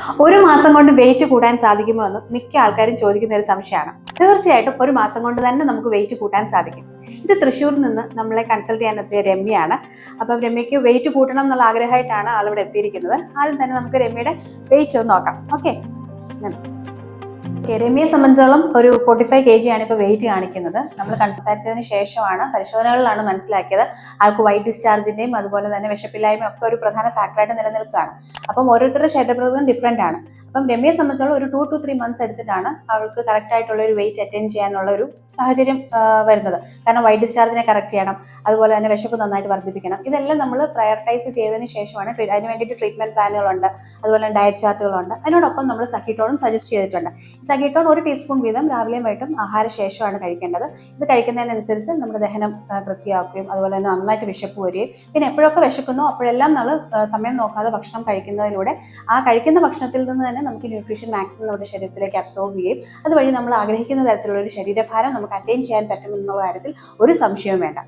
ഒരു മാസം കൊണ്ട് വെയിറ്റ് കൂട്ടാൻ സാധിക്കുമോ എന്ന് മിക്ക ആൾക്കാരും ചോദിക്കുന്ന ഒരു സംശയമാണ്. തീർച്ചയായിട്ടും ഒരു മാസം കൊണ്ട് തന്നെ നമുക്ക് വെയിറ്റ് കൂട്ടാൻ സാധിക്കും. ഇത് തൃശ്ശൂരിൽ നിന്ന് നമ്മളെ കൺസൾട്ട് ചെയ്യാൻ എത്തിയ രമ്യയാണ്. അപ്പം രമ്യയ്ക്ക് വെയിറ്റ് കൂട്ടണം എന്നുള്ള ആഗ്രഹമായിട്ടാണ് ആളിവിടെ എത്തിയിരിക്കുന്നത്. ആദ്യം തന്നെ നമുക്ക് രമ്യയുടെ വെയിറ്റ് ഒന്ന് നോക്കാം. ഓക്കെ ഓക്കെ രമ്യയെ സംബന്ധിച്ചോളം ഒരു ഫോർട്ടി ഫൈവ് കെ ജി ആണ് ഇപ്പോൾ വെയിറ്റ് കാണിക്കുന്നത്. നമ്മൾ സംസാരിച്ചതിന് ശേഷമാണ് പരിശോധനകളിലാണ് മനസ്സിലാക്കിയത്. ആൾക്ക് വൈറ്റ് ഡിസ്ചാർജിന്റെയും അതുപോലെ തന്നെ വിശപ്പില്ലായ്മയും ഒക്കെ ഒരു പ്രധാന ഫാക്ടറായിട്ട് നിലനിൽക്കുകയാണ്. അപ്പം ഓരോരുത്തരുടെ ശരീരപ്രകൃതം ഡിഫറെന്റ് ആണ്. അപ്പം രമ്യയെ സംബന്ധിച്ചോളം ഒരു ടു ടു ത്രീ മന്ത്സ് എടുത്തിട്ടാണ് അവൾക്ക് കറക്റ്റ് ആയിട്ടുള്ള ഒരു വെയിറ്റ് അറ്റൈൻ ചെയ്യാനുള്ള ഒരു സാഹചര്യം വരുന്നത്. കാരണം വൈറ്റ് ഡിസ്ചാർജിനെ കറക്റ്റ് ചെയ്യണം അതുപോലെ തന്നെ വിശപ്പ് നന്നായിട്ട് വർദ്ധിപ്പിക്കണം. ഇതെല്ലാം നമ്മൾ പ്രയോറിറ്റൈസ് ചെയ്തതിന് ശേഷമാണ് അതിന് വേണ്ടിയിട്ട് ട്രീറ്റ്മെന്റ് പ്ലാനുകളുണ്ട് അതുപോലെ തന്നെ ഡയറ്റ് ചാർട്ടുകളുണ്ട് അതിനോടൊപ്പം നമ്മൾ സഖിട്ടോണും സജസ്റ്റ് ചെയ്തിട്ടുണ്ട്. സഖിട്ടോൺ ഒരു ടീസ്പൂൺ വീതം രാവിലെയും വൈകിട്ടും ആഹാര ശേഷമാണ് കഴിക്കേണ്ടത്. ഇത് കഴിക്കുന്നതിനനുസരിച്ച് നമ്മുടെ ദഹനം വൃത്തിയാക്കുകയും അതുപോലെ തന്നെ നന്നായിട്ട് വിശപ്പ് വരികയും പിന്നെ എപ്പോഴൊക്കെ വിശക്കുന്നോ അപ്പോഴെല്ലാം നമ്മൾ സമയം നോക്കാതെ ഭക്ഷണം കഴിക്കുന്നതിലൂടെ ആ കഴിക്കുന്ന ഭക്ഷണത്തിൽ നിന്ന് തന്നെ നമുക്ക് ന്യൂട്രീഷൻ മാക്സിമം നമ്മുടെ ശരീരത്തിലേക്ക് അബ്സോർബ് ചെയ്യുകയും അതുവഴി നമ്മൾ ആഗ്രഹിക്കുന്ന തരത്തിലുള്ള ഒരു ശരീരഭാരം നമുക്ക് അറ്റൈൻ ചെയ്യാൻ പറ്റുമെന്നുള്ള കാര്യത്തിൽ ഒരു സംശയവും വേണ്ട.